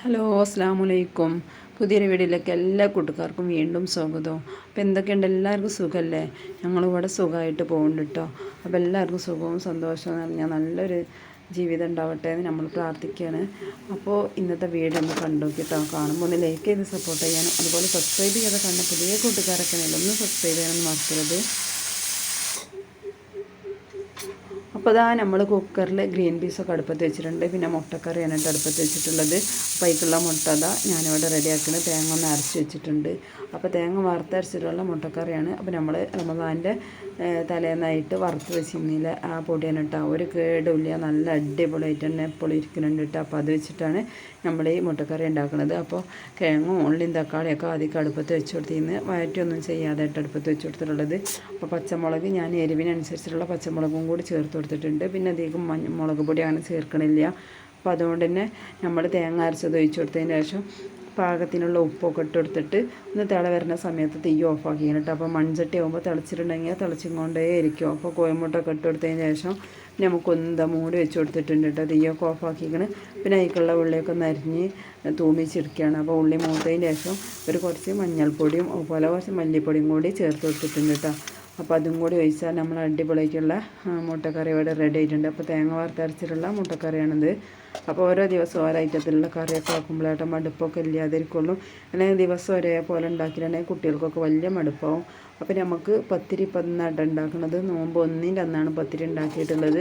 Hello അസ്സാം വലൈക്കും പുതിയൊരു വീഡിയോയിലേക്ക് എല്ലാ കൂട്ടുകാർക്കും വീണ്ടും സ്വാഗതം. അപ്പോൾ എന്തൊക്കെയുണ്ട്? എല്ലാവർക്കും സുഖമല്ലേ ഞങ്ങളിവിടെ സുഖമായിട്ട് പോകുന്നുണ്ട് കേട്ടോ അപ്പോൾ എല്ലാവർക്കും സുഖവും സന്തോഷവും നിറഞ്ഞ നല്ലൊരു ജീവിതം ഉണ്ടാവട്ടെ എന്ന് നമ്മൾ പ്രാർത്ഥിക്കുകയാണ്. അപ്പോൾ ഇന്നത്തെ വീഡിയോ ഒന്ന് കണ്ടു കേട്ടോ കാണുമ്പോൾ ഒന്ന് ലൈക്ക് ചെയ്ത് സപ്പോർട്ട് ചെയ്യാനും അതുപോലെ സബ്സ്ക്രൈബ് ചെയ്ത് കണ്ട പുതിയ കൂട്ടുകാരൊക്കെ ഒന്ന് സബ്സ്ക്രൈബ് ചെയ്യാനൊന്നും മറക്കരുത്. അപ്പോൾ അതാ നമ്മൾ കുക്കറിൽ ഗ്രീൻ പീസൊക്കെ അടുപ്പത്ത് വെച്ചിട്ടുണ്ട്. പിന്നെ മുട്ടക്കറിയാണ് കേട്ടോ അടുപ്പത്ത് വെച്ചിട്ടുള്ളത്. അപ്പോൾ അതിക്കുള്ള മുട്ട അതാ ഞാനിവിടെ റെഡിയാക്കുന്നത് തേങ്ങ ഒന്ന് അരച്ച് വെച്ചിട്ടുണ്ട്. അപ്പോൾ തേങ്ങ വറുത്തരച്ചിട്ടുള്ള മുട്ടക്കറിയാണ്. അപ്പോൾ നമ്മൾ റമദാന്റെ തലേന്നായിട്ട് വറുത്ത് വെച്ചിരുന്നില്ല ആ പൊടിയാണ് കേട്ടോ ഒരു കേടുമില്ല. നല്ല അടിപൊളിയായിട്ട് തന്നെ എപ്പോഴും ഇരിക്കുന്നുണ്ട് കേട്ടോ അപ്പോൾ അത് വെച്ചിട്ടാണ് നമ്മൾ ഈ മുട്ടക്കറി ഉണ്ടാക്കുന്നത് അപ്പോൾ കിഴങ്ങും ഉള്ളിയും തക്കാളിയൊക്കെ ആദ്യം അടുപ്പത്ത് വെച്ച് കൊടുത്തിരുന്ന് വയറ്റൊന്നും ചെയ്യാതെ അടുപ്പത്ത് വെച്ച് കൊടുത്തിട്ടുള്ളത്. അപ്പോൾ പച്ചമുളക് ഞാൻ എരിവിനനുസരിച്ചുള്ള പച്ചമുളകും കൂടി ചേർത്ത് കൊടുത്തിട്ടുണ്ട്. പിന്നെ അധികം മുളക് പൊടി അങ്ങനെ ചേർക്കണില്ല. അപ്പോൾ അതുകൊണ്ട് തന്നെ നമ്മൾ തേങ്ങ അരച്ചത് ഒഴിച്ച് കൊടുത്തതിന് ശേഷം പാകത്തിനുള്ള ഉപ്പൊക്കെ ഇട്ട് കൊടുത്തിട്ട് ഒന്ന് തിള വരുന്ന സമയത്ത് തീ ഓഫാക്കി കേട്ടോ അപ്പോൾ മൺചട്ടി ആകുമ്പോൾ തിളച്ചിട്ടുണ്ടെങ്കിൽ തിളച്ചും കൊണ്ടേ ഇരിക്കും. അപ്പോൾ കോയമുട്ടൊക്കെ ഇട്ട് കൊടുത്തതിന് ശേഷം നമുക്കൊന്ന് മൂടി വെച്ച് കൊടുത്തിട്ടുണ്ട് കേട്ടോ തീയൊക്കെ ഓഫാക്കിക്കണ് പിന്നെ അതിക്കുള്ള ഉള്ളിയൊക്കെ ഒന്ന് അരിഞ്ഞ് അപ്പോൾ ഉള്ളി മൂത്തതിന് ശേഷം ഒരു കുറച്ച് മഞ്ഞൾപ്പൊടിയും അതുപോലെ കുറച്ച് മല്ലിപ്പൊടിയും കൂടി ചേർത്ത് കൊടുത്തിട്ടുണ്ട് കേട്ടോ അപ്പോൾ അതും കൂടി ഒഴിച്ചാൽ നമ്മൾ അടിപൊളിക്കുള്ള മുട്ടക്കറി ഇവിടെ റെഡി ആയിട്ടുണ്ട്. അപ്പോൾ തേങ്ങ വറുത്തരച്ചിട്ടുള്ള മുട്ടക്കറിയാണിത്. അപ്പോൾ ഓരോ ദിവസം ഓരോ ഐറ്റത്തിലുള്ള കറിയൊക്കെ ആക്കുമ്പോഴായിട്ട് മടുപ്പൊക്കെ ഇല്ലാതിരിക്കുള്ളൂ. അല്ലെങ്കിൽ ദിവസം ഒരേപോലെ ഉണ്ടാക്കിയിട്ടുണ്ടെങ്കിൽ കുട്ടികൾക്കൊക്കെ വലിയ മടുപ്പാവും. അപ്പോൾ നമുക്ക് പത്തിരി പന്നാട്ട് ഉണ്ടാക്കുന്നത് നോമ്പ് ഒന്നിന്റെ അന്നാണ് പത്തിരി ഉണ്ടാക്കിയിട്ടുള്ളത്.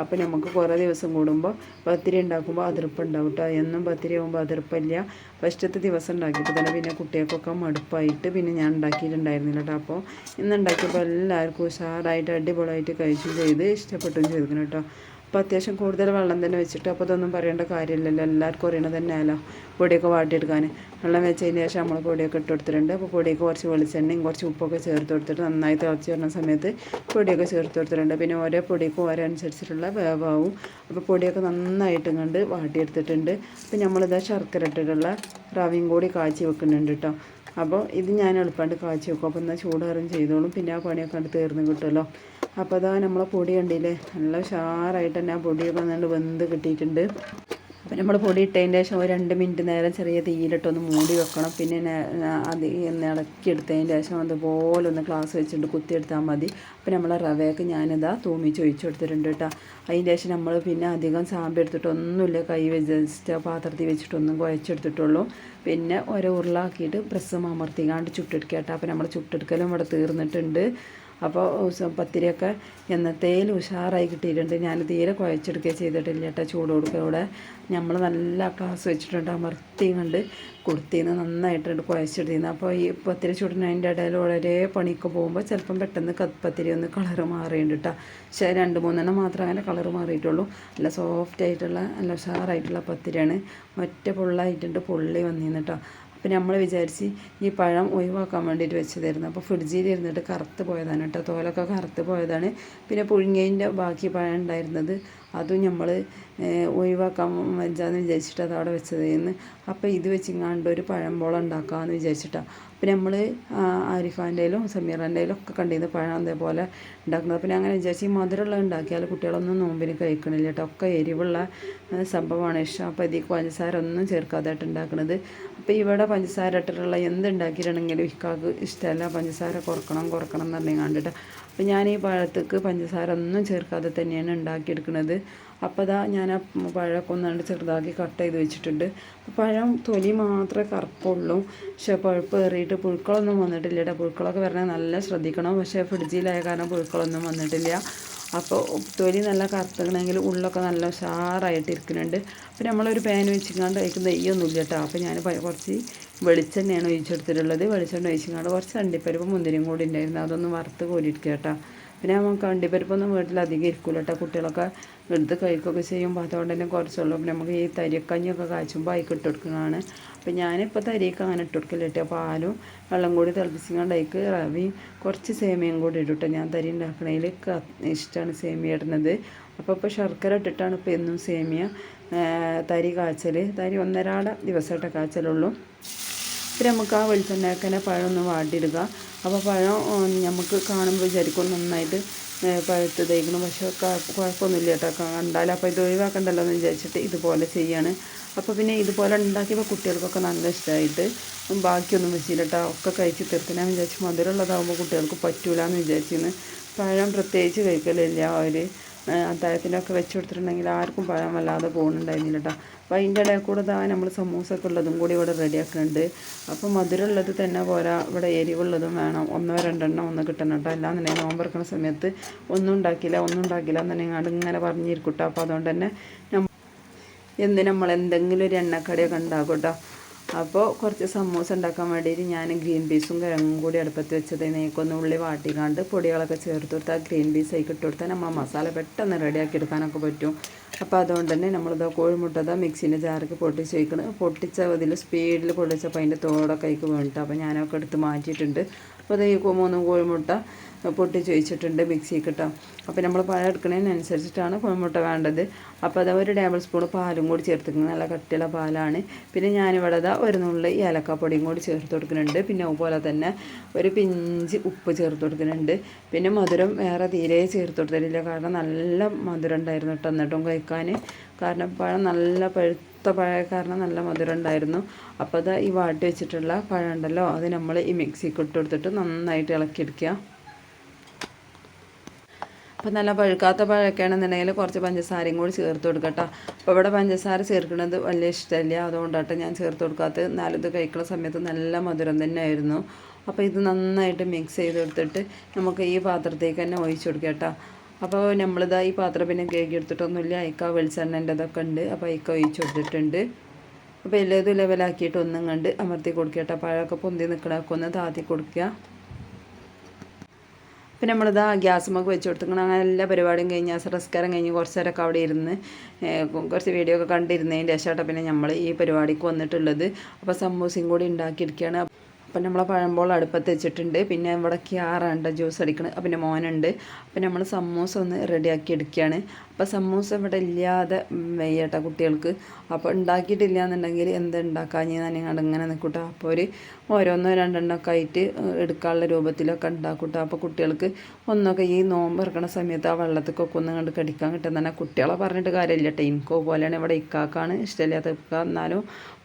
അപ്പോൾ നമുക്ക് കുറേ ദിവസം കൂടുമ്പോൾ പത്തിരി ഉണ്ടാക്കുമ്പോൾ അതിർപ്പ് ഉണ്ടാവും കേട്ടോ എന്നും പത്തിരി ആകുമ്പോൾ അതിർപ്പില്ല ഫസ്റ്റത്തെ ദിവസം ഉണ്ടാക്കിയിട്ട് തന്നെ പിന്നെ കുട്ടികൾക്കൊക്കെ മടുപ്പായിട്ട് പിന്നെ ഞാൻ ഉണ്ടാക്കിയിട്ടുണ്ടായിരുന്നില്ല കേട്ടോ അപ്പോൾ ഇന്ന് ഉണ്ടാക്കിയപ്പോൾ എല്ലാവർക്കും ഉഷാറായിട്ട് അടിപൊളിയായിട്ട് കഴിച്ചും ചെയ്ത് ഇഷ്ടപ്പെട്ടും ചെയ്തിരിക്കണം കേട്ടോ അപ്പോൾ അത്യാവശ്യം കൂടുതൽ വെള്ളം തന്നെ വെച്ചിട്ട് അപ്പോൾ ഇതൊന്നും പറയേണ്ട കാര്യമില്ലല്ലോ. എല്ലാവർക്കും അറിയണത് തന്നെയല്ലോ പൊടിയൊക്കെ വാട്ടിയെടുക്കാൻ. വെള്ളം വെച്ചതിന് ശേഷം നമ്മൾ പൊടിയൊക്കെ ഇട്ട് കൊടുത്തിട്ടുണ്ട്. അപ്പോൾ പൊടിയൊക്കെ കുറച്ച് വെളിച്ചെണ്ണയും കുറച്ച് ഉപ്പൊക്കെ ചേർത്ത് കൊടുത്തിട്ട് നന്നായി തിളച്ച് വരുന്ന സമയത്ത് പൊടിയൊക്കെ ചേർത്ത് കൊടുത്തിട്ടുണ്ട്. പിന്നെ ഓരോ പൊടിക്കും ഓരോ അനുസരിച്ചിട്ടുള്ള വേവാവും. അപ്പോൾ പൊടിയൊക്കെ നന്നായിട്ട് കണ്ട് വാട്ടിയെടുത്തിട്ടുണ്ട്. അപ്പോൾ നമ്മളിതാ ശർക്കര ഇട്ടിട്ടുള്ള റവയും കൂടി കാച്ചി വെക്കുന്നുണ്ട് കേട്ടോ അപ്പോൾ ഇത് ഞാൻ എളുപ്പമായിട്ട് കാച്ചി വെക്കും. അപ്പോൾ എന്നാൽ ചൂടാറും ചെയ്തോളും. പിന്നെ ആ പണിയൊക്കെ കണ്ട് തീർന്ന് കിട്ടുമല്ലോ അപ്പോൾ അതാ നമ്മളെ പൊടി കണ്ടില്ലേ? നല്ല ഉഷാറായിട്ട് തന്നെ ആ പൊടിയൊക്കെ നല്ല വെന്ത് കിട്ടിയിട്ടുണ്ട്. അപ്പം നമ്മൾ പൊടി ഇട്ടതിന്റെ ശേഷം ഒരു രണ്ട് മിനിറ്റ് നേരം ചെറിയ തീയിലിട്ടൊന്ന് മൂടി വെക്കണം. പിന്നെ അത് ഇളക്കി എടുത്തതിന്റെ ശേഷം അതുപോലെ ഒന്ന് ഗ്ലാസ് വെച്ചിട്ട് കുത്തിയെടുത്താൽ മതി. അപ്പം നമ്മൾ റവയൊക്കെ ഞാനിതാ തൂമിച്ച് ഒഴിച്ചു കൊടുത്തിട്ടുണ്ട് കേട്ടോ അതിന്റെ ശേഷം നമ്മൾ പിന്നെ അധികം സാമ്പ് എടുത്തിട്ടൊന്നുമില്ല കൈ വെച്ച് പാത്രത്തിൽ വെച്ചിട്ടൊന്നും കുഴച്ചെടുത്തിട്ടുള്ളൂ. പിന്നെ ഓരോ ഉരുളാക്കിയിട്ട് പ്രസം അമർത്തിക്കാണ്ട് ചുട്ടെടുക്കുക കേട്ടോ അപ്പോൾ നമ്മൾ ചുട്ടെടുക്കലും ഇവിടെ തീർന്നിട്ടുണ്ട്. അപ്പോൾ പത്തിരിയൊക്കെ എന്നത്തേലും ഉഷാറായി കിട്ടിയിട്ടുണ്ട്. ഞാൻ തീരെ കുഴച്ചെടുക്കുക ചെയ്തിട്ടില്ല കേട്ടോ ചൂട് കൊടുക്കുക നമ്മൾ നല്ല ക്ലാസ് വെച്ചിട്ടുണ്ട്. അമർത്തി കണ്ട് കൊടുത്തിന്ന് നന്നായിട്ടുണ്ട് കുഴച്ചെടുത്തിന്ന്. അപ്പോൾ ഈ പത്തിരി ചൂടിന് അതിന്റെ ഇടയിൽ വളരെ പണിയൊക്കെ പോകുമ്പോൾ ചിലപ്പം പെട്ടെന്ന് പത്തിരി ഒന്ന് കളർ മാറിയുണ്ട് കേട്ടോ പക്ഷേ രണ്ട് മൂന്നെണ്ണം മാത്രം അങ്ങനെ കളർ മാറിയിട്ടുള്ളൂ. നല്ല സോഫ്റ്റ് ആയിട്ടുള്ള നല്ല ഉഷാറായിട്ടുള്ള പത്തിരിയാണ്. ഒറ്റ പൊള്ളായിട്ടുണ്ട്. പൊള്ളി വന്നിരുന്നു കേട്ടോ അപ്പം നമ്മൾ വിചാരിച്ച് ഈ പഴം ഒഴിവാക്കാൻ വേണ്ടിയിട്ട് വെച്ചതായിരുന്നു. അപ്പോൾ ഫ്രിഡ്ജിൽ ഇരുന്നിട്ട് കറുത്ത് പോയതാണ് കേട്ടോ. തോലൊക്കെ കറുത്ത് പോയതാണ്. പിന്നെ പുഴുങ്ങിയതിന്റെ ബാക്കി പഴം ഉണ്ടായിരുന്നത് അതും നമ്മൾ ഒഴിവാക്കാൻ വെച്ചാന്ന് വിചാരിച്ചിട്ട് അത് അവിടെ വെച്ചതായിരുന്നു അപ്പോൾ ഇത് വെച്ചിങ്ങാണ്ട് ഒരു പഴംപോളം ഉണ്ടാക്കാമെന്ന് വിചാരിച്ചിട്ടാണ് അപ്പം നമ്മൾ ആരിഫാന്റെയിലും സമീറാന്റെയിലും ഒക്കെ കണ്ടിരുന്നു പഴം അതേപോലെ ഉണ്ടാക്കുന്നത്. പിന്നെ അങ്ങനെ വിചാരിച്ച് ഈ മധുരമുള്ള ഉണ്ടാക്കിയാൽ കുട്ടികളൊന്നും നോമ്പിന് കഴിക്കണില്ല കേട്ടോ ഒക്കെ എരിവുള്ള സംഭവമാണ്. ഇഷ്ടം അപ്പോൾ ഇതിൽ പഞ്ചസാര ഒന്നും ചേർക്കാതായിട്ട് ഉണ്ടാക്കുന്നത് അപ്പോൾ ഇവിടെ പഞ്ചസാര ഇട്ടിട്ടുള്ള എന്ത് ഉണ്ടാക്കിയിട്ടുണ്ടെങ്കിലും ഇക്കാക്ക് ഇഷ്ടമല്ല. പഞ്ചസാര കുറക്കണം കുറക്കണം എന്ന് പറഞ്ഞു കണ്ടിട്ട് അപ്പോൾ ഞാൻ ഈ പഴത്തേക്ക് പഞ്ചസാര ഒന്നും ചേർക്കാതെ തന്നെയാണ് ഉണ്ടാക്കിയെടുക്കുന്നത്. അപ്പോൾ അതാ ഞാൻ ആ പഴമൊക്കെ ഒന്നാണ്ട് ചെറുതാക്കി കട്ട് ചെയ്ത് വെച്ചിട്ടുണ്ട്. പഴം തൊലി മാത്രമേ കറുപ്പുള്ളൂ. പക്ഷേ പഴുപ്പ് കയറിയിട്ട് പുഴുക്കളൊന്നും വന്നിട്ടില്ല കേട്ടോ പുഴുക്കളൊക്കെ വരണേ നല്ല ശ്രദ്ധിക്കണം. പക്ഷേ ഫ്രിഡ്ജിലായ കാരണം പുഴുക്കളൊന്നും വന്നിട്ടില്ല. അപ്പോൾ തൊലി നല്ല കറുത്തണമെങ്കിൽ ഉള്ളൊക്കെ നല്ല ഉഷാറായിട്ട് ഇരിക്കുന്നുണ്ട് അപ്പോൾ നമ്മളൊരു പാൻ വെച്ചിങ്ങാണ്ട് അതിലേക്ക് നെയ്യൊന്നുമില്ല കേട്ടോ അപ്പോൾ ഞാൻ കുറച്ച് വെളിച്ചെണ്ണയാണ് ഒഴിച്ചെടുത്തിട്ടുള്ളത്. വെളിച്ചെണ്ണ ഒഴിച്ചിങ്ങാണ്ട് കുറച്ച് അണ്ടിപ്പരിപ്പ് മുന്തിരിയും കൂടി ഉണ്ടായിരുന്നു. അതൊന്ന് വറുത്ത് കോരിയിരിക്കുക കേട്ടോ. പിന്നെ നമുക്ക് അണ്ടിപ്പരിപ്പൊന്നും വീട്ടിൽ അധികം ഇരിക്കില്ല കേട്ടോ. കുട്ടികളൊക്കെ എടുത്ത് കഴിക്കുകയൊക്കെ ചെയ്യുമ്പോൾ അതുകൊണ്ട് തന്നെ കുറച്ചുള്ളൂ. പിന്നെ നമുക്ക് ഈ തരിക്കഞ്ഞൊക്കെ കാച്ചുമ്പോൾ അതിക്ക് ഇട്ട് കൊടുക്കുന്നതാണ്. അപ്പോൾ ഞാനിപ്പോൾ തരിയൊക്കെ അങ്ങനെ ഇട്ട് കൊടുക്കില്ല കേട്ടോ. പാലും വെള്ളം കൂടി തിളപ്പിച്ചിങ്ങാണ്ട് അതിക്ക് റവിയും കുറച്ച് സേമിയയും കൂടി ഇടും ഞാൻ തരി ഉണ്ടാക്കണതിൽ ഇഷ്ടമാണ് സേമിയ ഇടുന്നത്. അപ്പോൾ ഇപ്പോൾ ശർക്കര ഇട്ടിട്ടാണ് ഇപ്പോൾ എന്നും സേമിയ തരി കാച്ചൽ തരി ഒന്നരാട ദിവസമായിട്ട് കാച്ചലുള്ളൂ. പിന്നെ നമുക്ക് ആ വെളിച്ചെണ്ണയൊക്കെ പഴം ഒന്ന് വാട്ടിയിടുക. അപ്പോൾ പഴം നമുക്ക് കാണുമ്പോൾ വിചാരിക്കും നന്നായിട്ട് പഴുത്ത് തേക്കണം പക്ഷേ കുഴപ്പമൊന്നുമില്ല കേട്ടോ. കണ്ടാൽ അപ്പോൾ ഇത് ഒഴിവാക്കണ്ടല്ലോ എന്ന് വിചാരിച്ചിട്ട് ഇതുപോലെ ചെയ്യാണ്. അപ്പോൾ പിന്നെ ഇതുപോലെ ഉണ്ടാക്കിയപ്പോൾ കുട്ടികൾക്കൊക്കെ നല്ല ഇഷ്ടമായിട്ട് ബാക്കിയൊന്നും വെച്ചില്ല കേട്ടോ. ഒക്കെ കഴിച്ച് തീർക്കണമെന്ന് വിചാരിച്ചു മധുരമുള്ളതാകുമ്പോൾ കുട്ടികൾക്ക് പറ്റൂല എന്ന് വിചാരിച്ചിരുന്നു. പഴം പ്രത്യേകിച്ച് കഴിക്കലില്ല അവർ അത്താഴത്തിനൊക്കെ വെച്ച് കൊടുത്തിട്ടുണ്ടെങ്കിൽ ആർക്കും പഴം വല്ലാതെ പോകുന്നുണ്ടായിരുന്നില്ല കേട്ടോ അപ്പോൾ അതിന്റെ ഇടയിൽ കൂടെ ഇതാ നമ്മൾ സമൂസൊക്കെ ഉള്ളതും കൂടി ഇവിടെ റെഡിയാക്കുന്നുണ്ട് അപ്പോൾ മധുരമുള്ളത് തന്നെ പോരാ ഇവിടെ എരിവുള്ളതും വേണം. ഒന്നോ രണ്ടെണ്ണോ ഒന്ന് കിട്ടണം കേട്ടോ അല്ലാന്നുണ്ടെങ്കിൽ നോമ്പറക്കുന്ന സമയത്ത് ഒന്നും ഉണ്ടാക്കില്ല ഒന്നും ഉണ്ടാക്കില്ല എന്നുണ്ടെങ്കിൽ ഇങ്ങനെ പറഞ്ഞിരിക്കും കേട്ടോ അപ്പോൾ അതുകൊണ്ട് തന്നെ എന്ത് നമ്മൾ എന്തെങ്കിലും ഒരു എണ്ണക്കടിയൊക്കെ ഉണ്ടാക്കും കേട്ടോ അപ്പോൾ കുറച്ച് സമൂസ ഉണ്ടാക്കാൻ വേണ്ടിയിട്ട് ഞാൻ ഗ്രീൻ പീസും കിഴങ്ങും കൂടി അടുപ്പത്ത് വെച്ചത് നെയ്ക്കൊന്ന് ഉള്ളി വാട്ടിക്കാണ്ട് പൊടികളൊക്കെ ചേർത്ത് കൊടുത്താൽ ഗ്രീൻ പീസ് ആയി ഇട്ട് കൊടുത്താൽ നമ്മൾ മസാല പെട്ടെന്ന് റെഡിയാക്കി എടുക്കാനൊക്കെ പറ്റും. അപ്പോൾ അതുകൊണ്ട് തന്നെ നമ്മളിത് കോഴിമുട്ടതോ മിക്സിന്റെ ജാറൊക്കെ പൊട്ടിച്ച് വയ്ക്കണം പൊട്ടിച്ച അതിൽ സ്പീഡിൽ പൊട്ടിച്ചപ്പോൾ അതിന്റെ തോടൊക്കെ അതിക്ക് വീണിട്ട്. അപ്പോൾ ഞാനൊക്കെ എടുത്ത് മാറ്റിയിട്ടുണ്ട്. അപ്പോൾ അത് മൂന്ന് കോഴിമുട്ട പൊട്ടിച്ച് വെച്ചിട്ടുണ്ട് മിക്സി കിട്ടാം അപ്പോൾ നമ്മൾ പാലെടുക്കുന്നതിനനുസരിച്ചിട്ടാണ് കോഴിമുട്ട വേണ്ടത്. അപ്പോൾ അത് ഒരു ടേബിൾ സ്പൂൺ പാലും കൂടി ചേർത്തിരിക്കുന്നത്. നല്ല കട്ടിയുള്ള പാലാണ്. പിന്നെ ഞാനിവിടെ അതാ ഒരു നുള്ളി ഏലക്കാപ്പൊടിയും കൂടി ചേർത്ത് കൊടുക്കുന്നുണ്ട്. പിന്നെ അതുപോലെ തന്നെ ഒരു പിഞ്ച് ഉപ്പ് ചേർത്ത് കൊടുക്കുന്നുണ്ട്. പിന്നെ മധുരം വേറെ തീരെ ചേർത്ത് കൊടുത്തിട്ടില്ല. കാരണം നല്ല മധുരം ഉണ്ടായിരുന്നു കേട്ടോ എന്നിട്ടും കഴിക്കാൻ കാരണം പഴം നല്ല പഴുത്ത പഴയ കാരണം നല്ല മധുരം ഉണ്ടായിരുന്നു. അപ്പോൾ അത് ഈ വാട്ടി വെച്ചിട്ടുള്ള പഴം ഉണ്ടല്ലോ അത് നമ്മൾ ഈ മിക്സിക്ക് ഇട്ട് കൊടുത്തിട്ട് നന്നായിട്ട് ഇളക്കിയെടുക്കുക. അപ്പോൾ നല്ല പഴുക്കാത്ത പഴമൊക്കെയാണെന്നുണ്ടെങ്കിൽ കുറച്ച് പഞ്ചസാരയും കൂടി ചേർത്ത് കൊടുക്കട്ടോ അപ്പോൾ ഇവിടെ പഞ്ചസാര ചേർക്കുന്നത് വലിയ ഇഷ്ടമില്ല. അതുകൊണ്ടാട്ടോ ഞാൻ ചേർത്ത് കൊടുക്കാത്തത്. എന്നാലും ഇത് കഴിക്കുന്ന സമയത്ത് നല്ല മധുരം തന്നെ ആയിരുന്നു അപ്പോൾ ഇത് നന്നായിട്ട് മിക്സ് ചെയ്ത് കൊടുത്തിട്ട് നമുക്ക് ഈ പാത്രത്തേക്ക് തന്നെ ഒഴിച്ചു കൊടുക്കാം കേട്ടോ. അപ്പോൾ നമ്മളിതാ ഈ പാത്രം പിന്നെ കേക്ക് എടുത്തിട്ടൊന്നുമില്ല. അയക്ക വെളിച്ചെണ്ണന്റെതൊക്കെ ഉണ്ട്. അപ്പോൾ അയക്ക ഒഴിച്ചു കൊടുത്തിട്ടുണ്ട്. അപ്പോൾ എല്ലാതും ലെവലാക്കിയിട്ട് ഒന്നും കണ്ട് അമർത്തി കൊടുക്കുക പഴമൊക്കെ പൊന്തി നിൽക്കണമൊക്കെ ഒന്ന് താത്തി കൊടുക്കുക. പിന്നെ നമ്മളിതാ ഗ്യാസുമൊക്കെ വെച്ച് കൊടുത്തിക്കണം അങ്ങനെ എല്ലാ പരിപാടിയും കഴിഞ്ഞ് സംസ്കാരം കഴിഞ്ഞ് കുറച്ച് നേരമൊക്കെ അവിടെ ഇരുന്ന് കുറച്ച് വീഡിയോ ഒക്കെ കണ്ടിരുന്നതിന്റെ ശേഷമായിട്ട് പിന്നെ നമ്മൾ ഈ പരിപാടിക്ക് വന്നിട്ടുള്ളത്. അപ്പോൾ സമൂസയും കൂടി ഉണ്ടാക്കിയിരിക്കുകയാണ് അപ്പം നമ്മളെ പഴമ്പോൾ അടുപ്പത്ത് വെച്ചിട്ടുണ്ട്. പിന്നെ ഇവിടെ ക്യാറുണ്ട് ജ്യൂസ് അടിക്കണം. പിന്നെ മോനുണ്ട്. അപ്പം നമ്മൾ സമൂസ ഒന്ന് റെഡിയാക്കി എടുക്കുകയാണ്. അപ്പോൾ സമൂസ ഇവിടെ ഇല്ലാതെ വയ്യട്ട കുട്ടികൾക്ക്. അപ്പോൾ ഉണ്ടാക്കിയിട്ടില്ല എന്നുണ്ടെങ്കിൽ എന്ത് ഉണ്ടാക്കാഞ്ഞ് ഇങ്ങനെ നിൽക്കൂട്ടോ അപ്പോൾ ഒരു ഓരോന്നോ രണ്ടെണ്ണമൊക്കെ ആയിട്ട് എടുക്കാനുള്ള രൂപത്തിലൊക്കെ ഉണ്ടാക്കൂട്ടോ. അപ്പോൾ കുട്ടികൾക്ക് ഒന്നൊക്കെ ഈ നോമ്പ് ഇറക്കണ സമയത്ത് ആ വെള്ളത്തിക്കൊക്കെ ഒന്ന് കണ്ട് കടിക്കാൻ കിട്ടുന്ന തന്നെ കുട്ടികളെ പറഞ്ഞിട്ട് കാര്യമില്ല കേട്ടോ ഇൻകോ പോലെയാണ് ഇവിടെ ഇക്കാക്കാണ് ഇഷ്ടമില്ലാത്ത എന്നാലും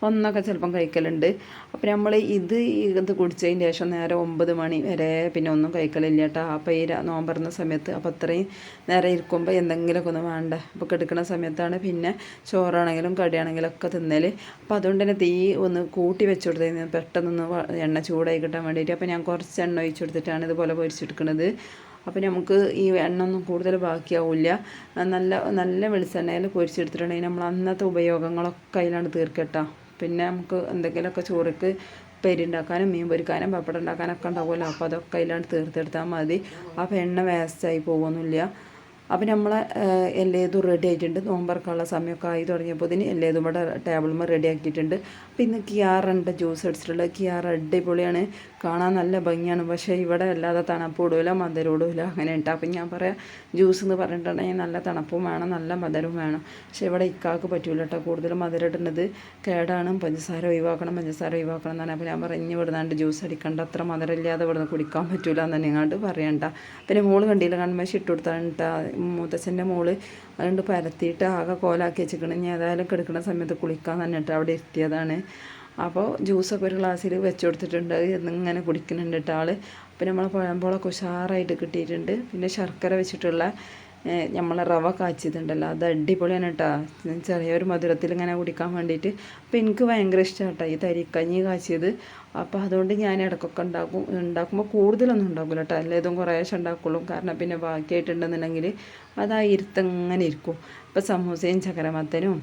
ഒന്നൊക്കെ ചിലപ്പം കഴിക്കലുണ്ട്. അപ്പം നമ്മൾ ഇത് ഇത് കുടിച്ചതിന് ശേഷം നേരെ ഒമ്പത് മണി വരെ പിന്നെ ഒന്നും കഴിക്കലില്ല കേട്ടോ അപ്പോൾ ഈ നോമ്പറുന്ന സമയത്ത് അപ്പോൾ അത്രയും നേരെ ഇരിക്കുമ്പോൾ എന്തെങ്കിലുമൊക്കെ ഒന്ന് വേണ്ട. അപ്പോൾ കെടുക്കുന്ന സമയത്താണ് പിന്നെ ചോറാണെങ്കിലും കടിയാണെങ്കിലും ഒക്കെ തിന്നൽ അപ്പോൾ അതുകൊണ്ട് തന്നെ തീ ഒന്ന് കൂട്ടി വെച്ച് കൊടുത്തത് പെട്ടെന്നൊന്ന് എണ്ണ ചൂടായി കിട്ടാൻ വേണ്ടിയിട്ട്. അപ്പോൾ ഞാൻ കുറച്ച് എണ്ണ ഒഴിച്ചു കൊടുത്തിട്ടാണ് ഇതുപോലെ പൊരിച്ചെടുക്കുന്നത് അപ്പോൾ നമുക്ക് ഈ എണ്ണ ഒന്നും കൂടുതൽ ബാക്കിയാവില്ല. നല്ല നല്ല വെളിച്ചെണ്ണയിൽ പൊരിച്ചെടുത്തിട്ടുണ്ടെങ്കിൽ നമ്മൾ അന്നത്തെ ഉപയോഗങ്ങളൊക്കെ അതിലാണ് തീർക്കട്ടോ പിന്നെ നമുക്ക് എന്തെങ്കിലുമൊക്കെ ചോറിക്ക് പെരുണ്ടാക്കാനും മീൻ പൊരിക്കാനും പപ്പടം ഉണ്ടാക്കാനൊക്കെ ഉണ്ടാവുമല്ലോ. അപ്പോൾ അതൊക്കെ അതിലാണ് തീർത്തെടുത്താൽ മതി. അപ്പോൾ എണ്ണ വേസ്റ്റായി പോകുന്നില്ല അപ്പം നമ്മൾ എല്ലേതും റെഡി ആയിട്ടുണ്ട്. നോമ്പറക്കാനുള്ള സമയമൊക്കെ ആയി തുടങ്ങിയപ്പോൾ ഇതിന് എല്ലേതും ഇവിടെ ടേബിളുമ്പോൾ റെഡി ആക്കിയിട്ടുണ്ട്. അപ്പോൾ ഇന്ന് കിയാറുണ്ട് ജ്യൂസ് അടിച്ചിട്ടുള്ളത്. കിയാർ അടിപൊളിയാണ്. കാണാൻ നല്ല ഭംഗിയാണ്. പക്ഷേ ഇവിടെ അല്ലാതെ തണുപ്പ് ഇടൂല മധുരം ഇടൂല അങ്ങനെ ഉണ്ട് അപ്പം ഞാൻ പറയാം ജ്യൂസ് എന്ന് പറഞ്ഞിട്ടുണ്ടെങ്കിൽ നല്ല തണുപ്പും വേണം നല്ല മധുരവും വേണം. പക്ഷേ ഇവിടെ ഇക്കാക്ക് പറ്റൂല കേട്ടോ കൂടുതൽ മധുരം ഇടുന്നത് കേടാണ്. പഞ്ചസാര ഒഴിവാക്കണം പഞ്ചസാര ഒഴിവാക്കണം എന്നാണ് അപ്പോൾ ഞാൻ പറഞ്ഞു ഇവിടുന്നാണ്ട് ജ്യൂസ് അടിക്കണ്ട. അത്ര മധുരം ഇല്ലാതെ ഇവിടുന്ന് കുടിക്കാൻ പറ്റൂല എന്ന് ഇങ്ങോട്ട് പറയണ്ട. പിന്നെ മോൾ കണ്ടില്ല കൺമശി ഇട്ട് കൊടുത്താണ് മൂത്തച്ഛന്റെ മോൾ അതുകൊണ്ട് പരത്തിയിട്ട് ആകെ കോലാക്കി വെച്ചിരിക്കണം. ഇനി ഏതായാലും കിടക്കുന്ന സമയത്ത് കുളിക്കാൻ തന്നിട്ട് അവിടെ എത്തിയതാണ്. അപ്പോൾ ജ്യൂസൊക്കെ ഒരു ഗ്ലാസ്സിൽ വെച്ച് കൊടുത്തിട്ടുണ്ട്. എന്നിങ്ങനെ കുടിക്കുന്നുണ്ട് കേട്ടോ ആൾ അപ്പോൾ നമ്മൾ പഴമ്പോളൊക്കെ ഉഷാറായിട്ട് കിട്ടിയിട്ടുണ്ട്. പിന്നെ ശർക്കര വെച്ചിട്ടുള്ള നമ്മളെ റവ കാച്ചിയതുണ്ടല്ലോ അത് അടിപൊളിയാണ് കേട്ടോ ചെറിയൊരു മധുരത്തിൽ ഇങ്ങനെ കുടിക്കാൻ വേണ്ടിയിട്ട്. അപ്പോൾ എനിക്ക് ഭയങ്കര ഇഷ്ടമാണ് കേട്ടോ ഈ തരിക്കഞ്ഞി കാച്ചിയത്. അപ്പോൾ അതുകൊണ്ട് ഞാൻ ഇടയ്ക്കൊക്കെ ഉണ്ടാക്കും. ഉണ്ടാക്കുമ്പോൾ കൂടുതലൊന്നും ഉണ്ടാക്കില്ല കേട്ടോ അല്ലേതും കുറേശ്ശെ ഉണ്ടാക്കുള്ളൂ. കാരണം പിന്നെ ബാക്കിയായിട്ടുണ്ടെന്നുണ്ടെങ്കിൽ അത് ആ ഇരുത്തങ്ങനെ ഇരിക്കും. ഇപ്പോൾ സമൂസയും ചക്കരമത്തനും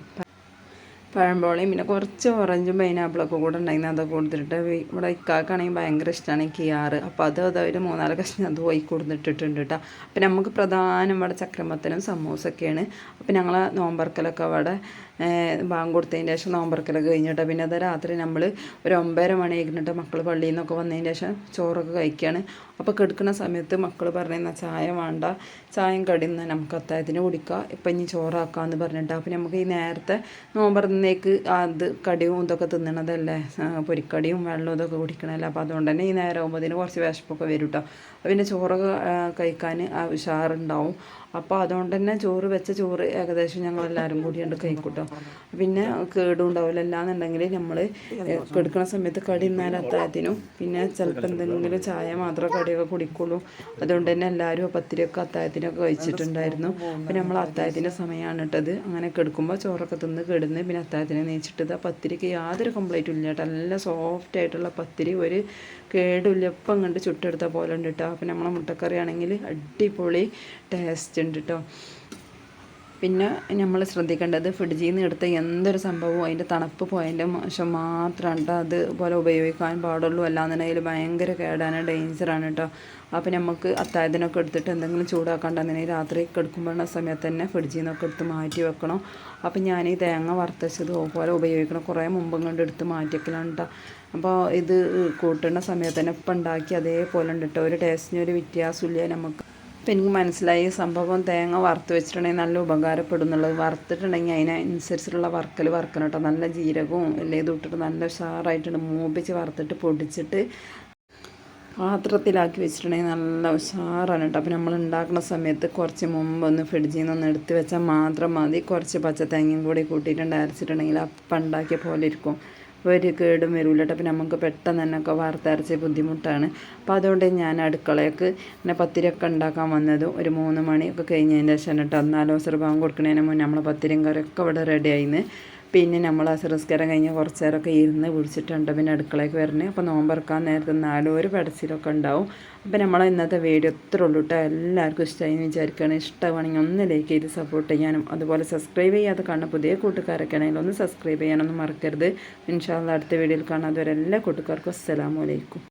പഴംപോളയും പിന്നെ കുറച്ച് ഓറഞ്ചും പൈനാപ്പിളൊക്കെ കൂടെ ഉണ്ടായിരുന്നു. അതൊക്കെ കൊടുത്തിട്ട് ഇവിടെ ഇക്കാക്കാണെങ്കിൽ ഭയങ്കര ഇഷ്ടമാണ് കിയാറ്. അപ്പോൾ അത് അത് ഒരു മൂന്നാൽ കഷ്ണം അത് പോയി കൊടുത്തിട്ടിട്ടുണ്ട് കേട്ടോ അപ്പം നമുക്ക് പ്രധാനം ഇവിടെ ചക്രമത്തനും സമൂസൊക്കെയാണ്. അപ്പം ഞങ്ങൾ നോമ്പർക്കലൊക്കെ അവിടെ ബാങ്ക് കൊടുത്തതിന് ശേഷം നോമ്പറക്കലൊക്കെ കഴിഞ്ഞിട്ട്. പിന്നെ അത് രാത്രി നമ്മൾ ഒരു ഒമ്പതര മണി കഴിഞ്ഞിട്ട് മക്കൾ പള്ളിയിൽ നിന്നൊക്കെ വന്നതിന് ശേഷം ചോറൊക്കെ കഴിക്കുകയാണ് അപ്പോൾ കെടുക്കുന്ന സമയത്ത് മക്കൾ പറഞ്ഞാൽ ചായ വേണ്ട. ചായം കടിന്ന് നമുക്ക് അത്തായത്തിന് കുടിക്കുക ഇപ്പം ഇനി ചോറാക്കാമെന്ന് പറഞ്ഞിട്ട്. അപ്പം നമുക്ക് ഈ നേരത്തെ നോമ്പറന്നേക്ക് അത് കടിയും ഇതൊക്കെ തിന്നണതല്ലേ? പൊരിക്കടിയും വെള്ളവും ഇതൊക്കെ കുടിക്കണമല്ലോ അപ്പോൾ അതുകൊണ്ട് തന്നെ ഈ നേരം ആകുമ്പോൾ അതിന് കുറച്ച് വിശപ്പൊക്കെ വരും കേട്ടോ പിന്നെ ചോറ് കഴിക്കാൻ ഉഷാറുണ്ടാവും. അപ്പോൾ അതുകൊണ്ട് തന്നെ ചോറ് വെച്ച ചോറ് ഏകദേശം ഞങ്ങളെല്ലാവരും കൂടിയുണ്ട് കഴിക്കൂട്ടോ. പിന്നെ കേടും ഉണ്ടാവില്ല അല്ലാന്നുണ്ടെങ്കിൽ നമ്മൾ കെടുക്കുന്ന സമയത്ത് കടി അത്താഴത്തിനും പിന്നെ ചിലപ്പോൾ എന്തെങ്കിലും ചായ മാത്രമേ കടിയൊക്കെ കുടിക്കുള്ളൂ. അതുകൊണ്ട് തന്നെ എല്ലാവരും പത്തിരിയൊക്കെ അത്താഴത്തിനൊക്കെ കഴിച്ചിട്ടുണ്ടായിരുന്നു. പിന്നെ നമ്മൾ അത്താഴത്തിന്റെ സമയമാണ് ഇട്ടത് അങ്ങനെ കെടുക്കുമ്പോൾ ചോറൊക്കെ തിന്ന് കിടന്ന് പിന്നെ അത്താഴത്തിനെ നീച്ചിട്ടത്. പത്തിരിക്ക് യാതൊരു കംപ്ലൈന്റും ഇല്ല കേട്ടോ നല്ല സോഫ്റ്റ് ആയിട്ടുള്ള പത്തിരി ഒരു കേടില്ല ഇപ്പം കണ്ട് ചുട്ടെടുത്ത പോലെ ഉണ്ട് കേട്ടോ അപ്പം നമ്മളെ മുട്ടക്കറി ആണെങ്കിൽ അടിപൊളി ടേസ്റ്റ് ഉണ്ട് കേട്ടോ പിന്നെ നമ്മൾ ശ്രദ്ധിക്കേണ്ടത് ഫ്രിഡ്ജിൽ നിന്ന് എടുത്ത എന്തൊരു സംഭവവും അതിന്റെ തണുപ്പ് പോയതിന്റെ മോശം മാത്രമാണ് കേട്ടോ അതുപോലെ ഉപയോഗിക്കാൻ പാടുള്ളൂ. അല്ലാന്നുണ്ടെങ്കിൽ ഭയങ്കര കേടാണ് ഡേഞ്ചറാണ് കേട്ടോ അപ്പോൾ നമുക്ക് അത്താഴത്തിനൊക്കെ എടുത്തിട്ട് എന്തെങ്കിലും ചൂടാക്കാണ്ടെന്നുണ്ടെങ്കിൽ രാത്രി കിടക്കുമ്പോഴുള്ള സമയത്ത് തന്നെ ഫ്രിഡ്ജിൽ നിന്നൊക്കെ എടുത്ത് മാറ്റി വെക്കണം. അപ്പോൾ ഞാൻ ഈ തേങ്ങ വറുത്തച്ചത് പോലെ ഉപയോഗിക്കണം. കുറേ മുമ്പും കൊണ്ട് എടുത്ത് മാറ്റിക്കലാണ് കേട്ടോ അപ്പോൾ ഇത് കൂട്ടേണ്ട സമയത്ത് തന്നെ ഇപ്പം ഉണ്ടാക്കി അതേപോലെ ഉണ്ട് കേട്ടോ ഒരു ടേസ്റ്റിന് ഒരു വ്യത്യാസമില്ല നമുക്ക്. അപ്പം എനിക്ക് മനസ്സിലായി സംഭവം തേങ്ങ വറുത്ത് വെച്ചിട്ടുണ്ടെങ്കിൽ നല്ല ഉപകാരപ്പെടും എന്നുള്ളത്. വറുത്തിട്ടുണ്ടെങ്കിൽ അതിനനുസരിച്ചിട്ടുള്ള വർക്കൽ വറുക്കണം കേട്ടോ. നല്ല ജീരകവും എല്ലാം ഇട്ടിട്ട് നല്ല ഉഷാറായിട്ടുണ്ട്. മൂപ്പിച്ച് വറുത്തിട്ട് പൊടിച്ചിട്ട് പാത്രത്തിലാക്കി വെച്ചിട്ടുണ്ടെങ്കിൽ നല്ല ഉഷാറാണ് കേട്ടോ. അപ്പോൾ നമ്മൾ ഉണ്ടാക്കുന്ന സമയത്ത് കുറച്ച് മുമ്പ് ഒന്ന് ഫ്രിഡ്ജിൽ നിന്ന് ഒന്ന് എടുത്ത് വെച്ചാൽ മാത്രം മതി. കുറച്ച് പച്ച തേങ്ങയും കൂടി കൂട്ടിയിട്ടുണ്ട്. അരച്ചിട്ടുണ്ടെങ്കിൽ അപ്പം ഉണ്ടാക്കിയ പോലെ ഇരിക്കും. ഒരു കേടും വരില്ല കേട്ടോ അപ്പോൾ നമുക്ക് പെട്ടെന്ന് തന്നെ ഒക്കെ വറുത്തരച്ച് ബുദ്ധിമുട്ടാണ്. അപ്പോൾ അതുകൊണ്ട് ഞാൻ അടുക്കളയ്ക്ക് പിന്നെ പത്തിരിയൊക്കെ ഉണ്ടാക്കാൻ വന്നത് ഒരു മൂന്ന് മണിയൊക്കെ കഴിഞ്ഞതിന്റെ ശേഷം കേട്ടോ എന്നാലും സർഭാഗം കൊടുക്കുന്നതിന് മുന്നേ നമ്മൾ പത്തിരിയും കറിയൊക്കെ ഇവിടെ റെഡി ആയിന്ന് പിന്നെ നമ്മൾ അസറസ്കാരം കഴിഞ്ഞ് കുറച്ച് നേരമൊക്കെ ഇരുന്ന് വിളിച്ചിട്ടുണ്ട് പിന്നെ അടുക്കളയ്ക്ക് വരണേ. അപ്പോൾ നോമ്പറക്കാൻ നേരത്തെ നാലും ഒരു പടച്ചിലൊക്കെ ഉണ്ടാവും. അപ്പോൾ നമ്മൾ ഇന്നത്തെ വീഡിയോ ഇത്ര ഉള്ളൂ കേട്ടോ എല്ലാവർക്കും ഇഷ്ടമായി എന്ന് വിചാരിക്കുകയാണ് ഇഷ്ടമാണെങ്കിൽ ഒന്ന് ലൈക്ക് ചെയ്ത് സപ്പോർട്ട് ചെയ്യാനും അതുപോലെ സബ്സ്ക്രൈബ് ചെയ്യാതെ കാണുന്ന പുതിയ കൂട്ടുകാരൊക്കെ ആണെങ്കിൽ ഒന്ന് സബ്സ്ക്രൈബ് ചെയ്യാനൊന്നും മറക്കരുത്. ഇൻഷാല്ല അടുത്ത വീഡിയോയിൽ കാണാതെ എല്ലാ കൂട്ടുകാർക്കും അസ്സലാമലൈക്കും